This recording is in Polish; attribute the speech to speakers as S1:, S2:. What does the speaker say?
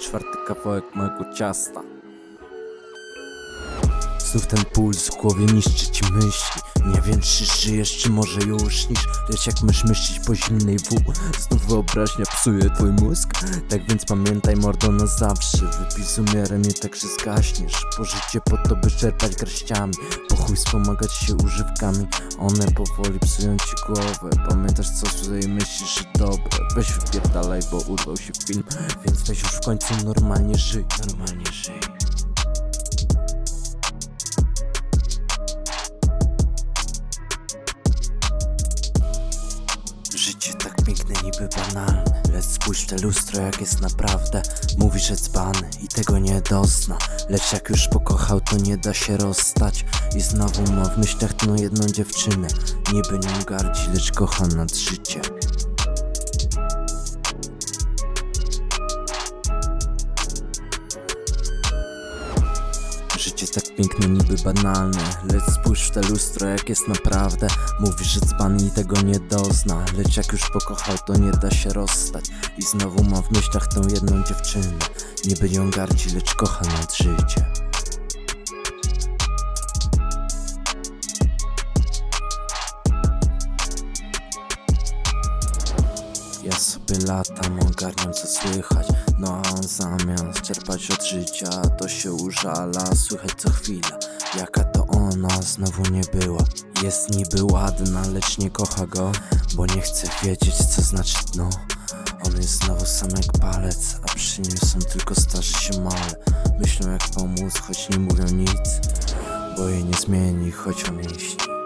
S1: Czwarty kawałek mojego ciasta. Znów ten puls w głowie niszczy ci myśli Nie wiem czy żyjesz, czy może już śnisz Lecz jak mysz myśleć po zimnej W Znów wyobraźnia psuje twój mózg. Tak więc pamiętaj mordo na zawsze. Wypij z umiarem i także zgaśniesz. Bo życie po to by czerpać garściami. Po chuj wspomagać się używkami. One powoli psują ci głowę. Pamiętasz co sobie myślisz, że dobre? Weź wypierdalaj, bo urwał się film. Więc weź już w końcu normalnie żyj. Normalnie żyj Piękne, niby banalne Lecz spójrz w te lustro, jak jest naprawdę. Mówi, że dzbany i tego nie dozna. Lecz jak już pokochał, to nie da się rozstać. I znowu ma w myślach tę jedną dziewczynę. Niby nią gardzi, lecz kocha nad życie Życie tak piękne, niby banalne. Lecz spójrz w te lustro, jak jest naprawdę. Mówi, że dzban i tego nie dozna. Lecz jak już pokochał, to nie da się rozstać. I znowu ma w myślach tą jedną dziewczynę. Niby ją gardzi, lecz kocha nad życie. Ja sobie latam, ogarniam co słychać No a zamiast czerpać od życia To się użala, słychać co chwila Jaka to ona znowu nie była. Jest niby ładna, lecz nie kocha go Bo nie chce wiedzieć co znaczy dno. On jest znowu sam jak palec A przy nim są tylko starzy się male. Myślą jak pomóc, choć nie mówią nic Bo jej nie zmieni, choć on jej